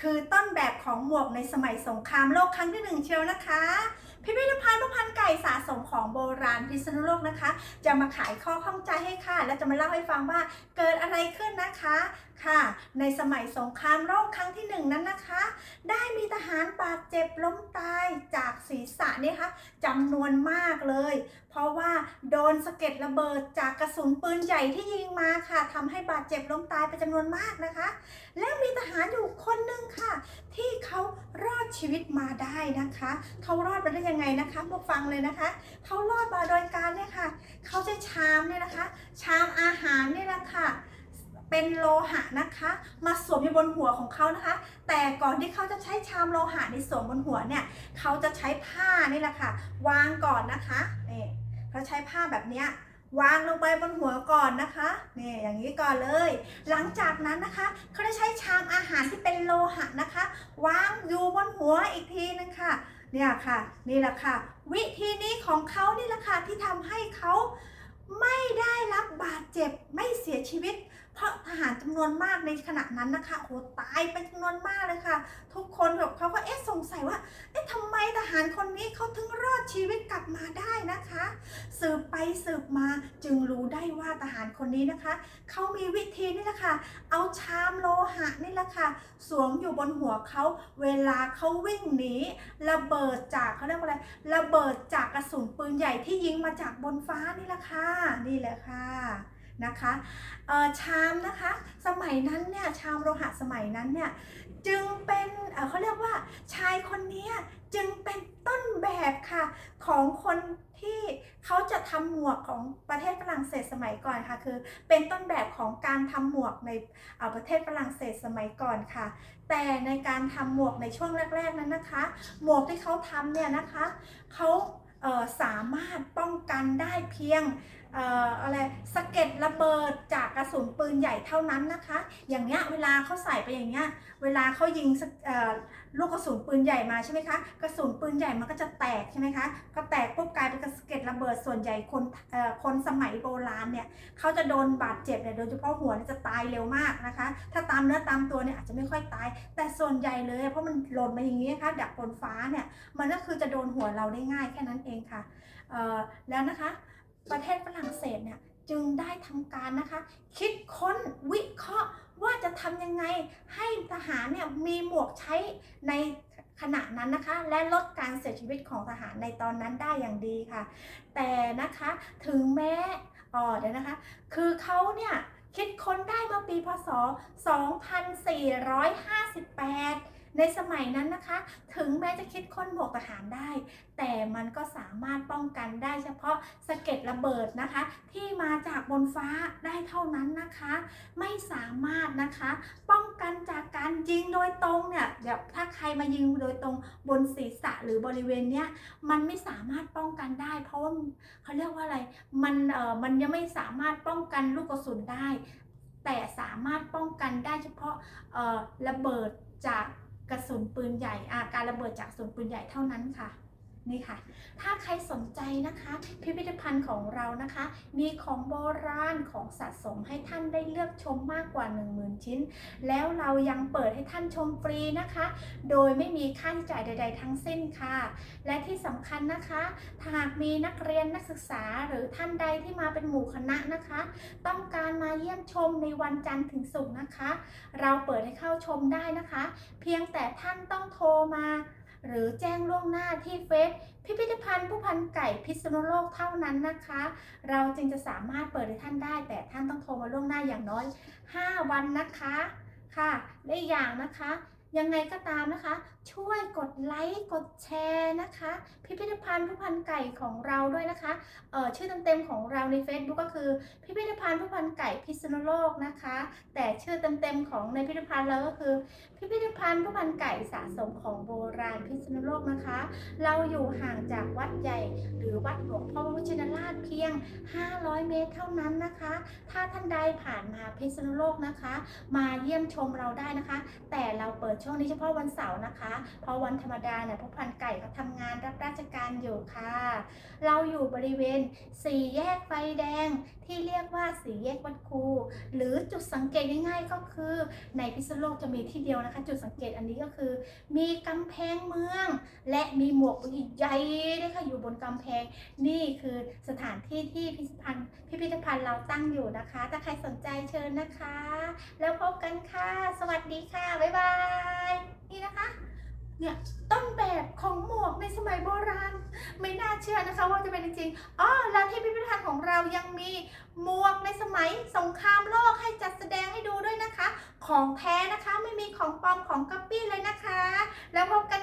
คือต้นแบบของหมวกในสมัยสงครามโลกครั้งที่หนึ่งเชียวนะคะ พิพิธภัณฑ์พพันไก่สะสมของโบราณพิษณุโลกนะคะ จะมาขายข้อข้องใจให้ค่ะ และจะมาเล่าให้ฟังว่าเกิดอะไรขึ้นนะคะค่ะ ในสมัยสงครามโลกครั้งที่หนึ่งนั้นนะคะ ได้มีทหารบาดเจ็บล้มตายจากศีรษะเนี่ยค่ะจำนวนมากเลย เพราะว่าโดนสะเก็ดระเบิดจากกระสุนปืนใหญ่ที่ยิงมาค่ะทำให้บาดเจ็บล้มตายเป็นจำนวนมากนะคะ และมีทหารอยู่คนหนึ่งค่ะ ที่เขารอด ชีวิตมาได้นะคะ เขารอดมาได้ยังไงนะคะมาฟังเลยนะคะ เขารอดมาโดยการเนี่ยค่ะ เขาใช้ชามเนี่ยนะคะ ชามอาหารเนี่ยนะคะเป็นโลหะนะคะ มาสวมอยู่บนหัวของเขานะคะ แต่ก่อนที่เขาจะใช้ชามโลหะในสวมบนหัวเนี่ยเขาจะใช้ผ้านี่แหละค่ะ วางก่อนนะคะนี่เขาใช้ผ้าแบบเนี้ย วางลงไปบนหัวก่อนนะคะนี่อย่างนี้ก่อนเลย หลังจากนั้นนะคะเขาจะใช้ชามอาหารที่เป็นโลหะนะคะ วางอยู่บนหัวอีกทีนึงค่ะเนี่ยค่ะนี่แหละค่ะ วิธีนี้ของเขานี่แหละค่ะที่ทำให้เขาไม่ได้รับบาดเจ็บไม่เสียชีวิต เพราะทหารจำนวนมากในขณะนั้นนะคะโอ้โหตายเป็นจำนวนมากเลยค่ะ ทุกคนแบบเขาก็เอ๊ะสงสัยว่า เอ๊ะทำไมทหารคนนี้เขาถึงรอดชีวิตกลับมาได้นะคะ สืบไปสืบมาจึงรู้ได้ว่าทหารคนนี้นะคะเขามีวิธีนี่แหละค่ะ เอาชามโลหะนี่แหละค่ะ สวมอยู่บนหัวเขาเวลาเขาวิ่งหนีระเบิดจากเขาเรียกว่าอะไรระเบิดจากกระสุนปืนใหญ่ที่ยิงมาจากบนฟ้านี่แหละค่ะนี่แหละค่ะ นะคะชามนะคะสมัยนั้นเนี่ยชามโลหะสมัยนั้นเนี่ยจึงเป็นเขาเรียกว่าชายคนนี้จึงเป็นต้นแบบค่ะของคนที่เขาจะทำหมวกของประเทศฝรั่งเศสสมัยก่อนค่ะ คือเป็นต้นแบบของการทำหมวกในประเทศฝรั่งเศสสมัยก่อนค่ะ แต่ในการทำหมวกในช่วงแรก ๆนั้นนะคะ หมวกที่เขาทำเนี่ยนะคะเขาสามารถป้องกันได้เพียง อะไรสะเก็ดระเบิดจากกระสุนปืนใหญ่เท่านั้นนะคะ อย่างเงี้ยเวลาเขาใส่ไปอย่างเงี้ยเวลาเขายิงลูกกระสุนปืนใหญ่มาใช่ไหมคะกระสุนปืนใหญ่มันก็จะแตกใช่ไหมคะก็แตกปุ๊บกลายเป็นกระสะเก็ดระเบิดส่วนใหญ่คนคนสมัยโบราณเนี่ยเขาจะโดนบาดเจ็บเนี่ยโดยเฉพาะหัวจะตายเร็วมากนะคะ ถ้าตามเนื้อตามตัวเนี่ยอาจจะไม่ค่อยตาย แต่ส่วนใหญ่เลยเพราะมันหล่นมาอย่างนี้นะคะดับบนฟ้าเนี่ยมันก็คือจะโดนหัวเราได้ง่ายแค่นั้นเองค่ะเอ่อแล้วนะคะ ประเทศฝรั่งเศสเนี่ยจึงได้ทำการนะคะ คิดค้นวิเคราะห์ว่าจะทำยังไงให้ทหารเนี่ยมีหมวกใช้ในขณะนั้นนะคะ และลดการเสียชีวิตของทหารในตอนนั้นได้อย่างดีค่ะ แต่นะคะถึงแม้อ๋อเดี๋ยวนะคะ คือเขาเนี่ยคิดค้นได้เมื่อปีพศ 2458 ในสมัยนั้นนะคะ ถึงแม้จะคิดค้นหมวกทหารได้ แต่มันก็สามารถป้องกันได้เฉพาะสะเก็ดระเบิดนะคะ ที่มาจากบนฟ้าได้เท่านั้นนะคะ ไม่สามารถนะคะ ป้องกันจากการยิงโดยตรงเนี่ยเดี๋ยวถ้าใครมายิงโดยตรงบนศีรษะหรือบริเวณเนี้ยมันไม่สามารถป้องกันได้ เพราะว่าเขาเรียกว่าอะไรมันเออมันยังไม่สามารถป้องกันลูกกระสุนได้ แต่สามารถป้องกันได้เฉพาะระเบิดจาก กระสุนปืนใหญ่อาการระเบิดจากกระสุนปืนใหญ่เท่านั้นค่ะ นี่ค่ะ ถ้าใครสนใจนะคะ พิพิธภัณฑ์ของเรานะคะ มีของโบราณของสะสมให้ท่านได้เลือกชมมากกว่า 10,000 ชิ้น แล้วเรายังเปิดให้ท่านชมฟรีนะคะ โดยไม่มีค่าใช้จ่ายใด ๆ ทั้งสิ้นค่ะ และที่สำคัญนะคะถ้าหากมีนักเรียนนักศึกษาหรือท่านใดที่มาเป็นหมู่คณะนะคะ ต้องการมาเยี่ยมชมในวันจันทร์ถึงศุกร์นะคะ เราเปิดให้เข้าชมได้นะคะ เพียงแต่ท่านต้องโทรมา หรือแจ้งล่วงหน้าที่เฟซพิพิธภัณฑ์ผู้พันไก่พิษณุโลกเท่านั้นนะคะ เราจึงจะสามารถเปิดให้ท่านได้ แต่ท่านต้องโทรมาล่วงหน้าอย่างน้อย 5 วันนะคะค่ะและอีกอย่างนะคะ ยังไงก็ตามนะคะ ช่วยกดไลค์กดแชร์นะคะ พิพิธภัณฑ์ผู้พันไก่ของเราด้วยนะคะเอ่อชื่อเต็มๆของเราใน Facebook ก็คือ พิพิธภัณฑ์ผู้พันไก่พิษณุโลกนะคะ แต่ชื่อเต็มๆของในพิพิธภัณฑ์เราก็คือ พิพิธภัณฑ์ผู้พันไก่สะสมของโบราณพิษณุโลกนะคะ เราอยู่ห่างจากวัดใหญ่หรือวัดหลวงพ่อพระวชินราชเพียง 500 เมตรเท่านั้นนะคะ ถ้าท่านใดผ่านมาพิษณุโลกนะคะ มาเยี่ยมชมเราได้นะคะ แต่เราเปิดช่วงนี้เฉพาะวันเสาร์นะคะ เพราะวันธรรมดาเนี่ยพ่อพันไก่เขาทำงานรับราชการอยู่ค่ะ เราอยู่บริเวณสี่แยกไฟแดงที่เรียกว่าสี่แยกวัดครูหรือจุดสังเกตง่ายๆก็คือ ในพิษณุโลกจะมีที่เดียวนะคะ จุดสังเกตอันนี้ก็คือ มีกำแพงเมือง และมีหมวกใหญ่ด้วยค่ะอยู่บนกำแพง นี่คือสถานที่ที่พิพิธภัณฑ์พิพิธภัณฑ์เราตั้งอยู่นะคะ ถ้าใครสนใจเชิญนะคะ แล้วพบกันค่ะ สวัสดีค่ะ บ๊ายบายนี่นะคะ เนี่ยต้นแบบของหมวกในสมัยโบราณ ไม่น่าเชื่อนะคะว่าจะเป็นจริงอ๋อแล้วที่พิพิธภัณฑ์ของเรายังมีหมวกในสมัยสงครามโลกให้จัดแสดงให้ดูด้วยนะคะ ของแท้นะคะไม่มีของปลอมของก๊อปปี้เลยนะคะ แล้วพบกัน